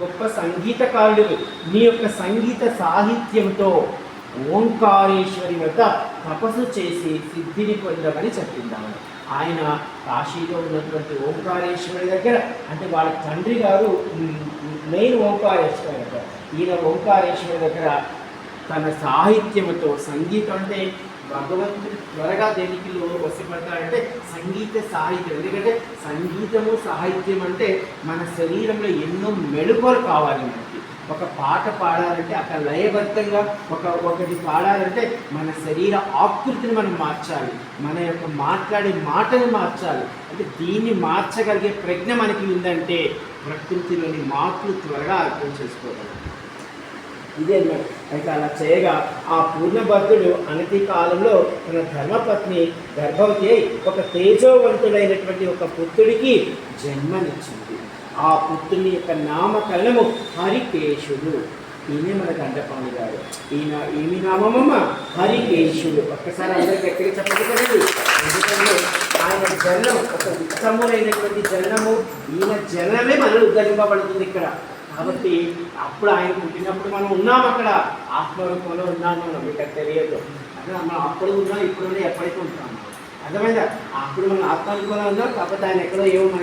గొప్ప సంగీతకారుడు. నీ యొక్క సంగీత సాహిత్యంతో ఓంకారేశ్వరి వద్ద తపస్సు చేసి సిద్ధిని పొందమని చెప్పింది ఆయన కాశీలో ఉన్నటువంటి ఓంకారేశ్వరి దగ్గర అంటే వాళ్ళ తండ్రి గారు మెయిన్ ఓంకారేశ్వరి దగ్గర. ఈయన ఓంకారేశ్వరి దగ్గర తన సాహిత్యముతో సంగీతం అంటే భగవంతుడు త్వరగా దేనికిలో వసిపడతాడంటే సంగీత సాహిత్యం. ఎందుకంటే సంగీతము సాహిత్యం అంటే మన శరీరంలో ఎన్నో మెళుకువలు కావాలి మనకి. ఒక పాట పాడాలంటే అక్కడ లయబద్ధంగా ఒక ఒకటి పాడాలంటే మన శరీర ఆకృతిని మనం మార్చాలి. మన యొక్క మాట్లాడే మాటని మార్చాలి. అంటే దీన్ని మార్చగలిగే ప్రజ్ఞ మనకి ఉందంటే ప్రకృతిలోని మార్పులు త్వరగా అర్థం చేసుకోగలం. ఇదే అన్నమాట. అయితే అలా చేయగా ఆ పూర్ణభద్రుడు అనతి కాలంలో తన ధర్మపత్ని గర్భవతి అయి ఒక తేజోవంతుడైనటువంటి ఒక పుత్రుడికి జన్మనిచ్చింది. ఆ పుత్రుని యొక్క నామకరణము హరికేశుడు. ఈయనే మన గండపాణి గారు. ఈయన ఏమి నామమ్మ హరికేశుడు. ఒక్కసారి అందరూ గట్టిగా చెప్పకూడదు ఎందుకంటే ఆయన జన్మం ఒక ఉత్తములైనటువంటి జన్మము ఈయన జనమే మనం ఉద్ధరింపబడుతుంది ఇక్కడ. కాబట్టి అప్పుడు ఆయన పుట్టినప్పుడు మనం ఉన్నాం అక్కడ. ఆత్మరూపంలో ఉన్నాం మనం మీకు తెలియదు. అదే మనం అప్పుడు ఉన్నాం ఇప్పుడు ఉన్నా ఎప్పటికీ ఉంటాం అర్థమైందా? అప్పుడు మనం ఆత్మరూపంలో ఉన్నాం కాకపోతే ఆయన ఎక్కడో ఏమో మనకి